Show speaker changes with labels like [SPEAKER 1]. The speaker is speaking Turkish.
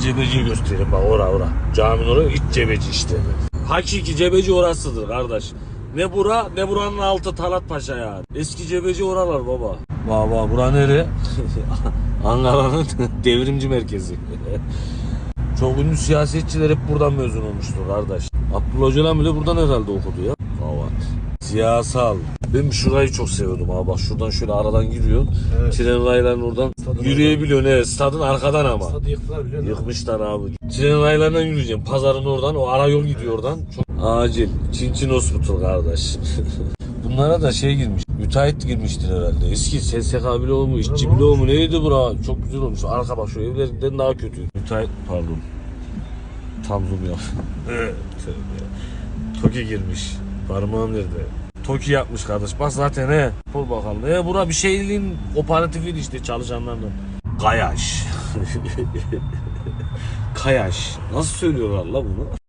[SPEAKER 1] eski cebeciyi göstereyim bak ora ora. Caminin oraya iç cebeci işte. Hakiki cebeci orasıdır kardeş. Ne bura ne buranın altı Talat Paşa yani. Eski cebeci oralar baba. Baba bura nere? Ankara'nın devrimci merkezi. Çok ünlü siyasetçiler hep buradan mezun olmuştur kardeş. Abdullah Öcalan bile buradan herhalde okudu ya. Evet. Siyasal. Ben şurayı çok seviyordum abi. Bak şuradan şöyle aradan giriyor.
[SPEAKER 2] Evet.
[SPEAKER 1] Tren raylarının oradan
[SPEAKER 2] Stadın
[SPEAKER 1] yürüyebiliyorsun. Evet, stadın arkadan ama.
[SPEAKER 2] Stadı yıktılar biliyor musun?
[SPEAKER 1] Yıkmışlar abi. Tren raylarından yürüyeceğim. Pazarın oradan. O ara yol gidiyor oradan. Çok acil. Çin Çin Hospital kardeş. Bunlara da şey girmiş. Müteahhit girmiştir herhalde. Eski SSK bloğu mu, işçi
[SPEAKER 2] Tamam.
[SPEAKER 1] bloğu mu neydi bura? Çok güzel olmuş. Arka bak şu evlerden daha kötü. Müteahhit pardon. Tam zoom yap. Evet. Toki girmiş. Parmağım nerede? Toki yapmış kardeş. Bak zaten he. Dur bakalım. E bura bir şeyliğin kooperatifiydi işte çalışanlarla. Kayaş. Kayaş. Nasıl söylüyorlar la bunu?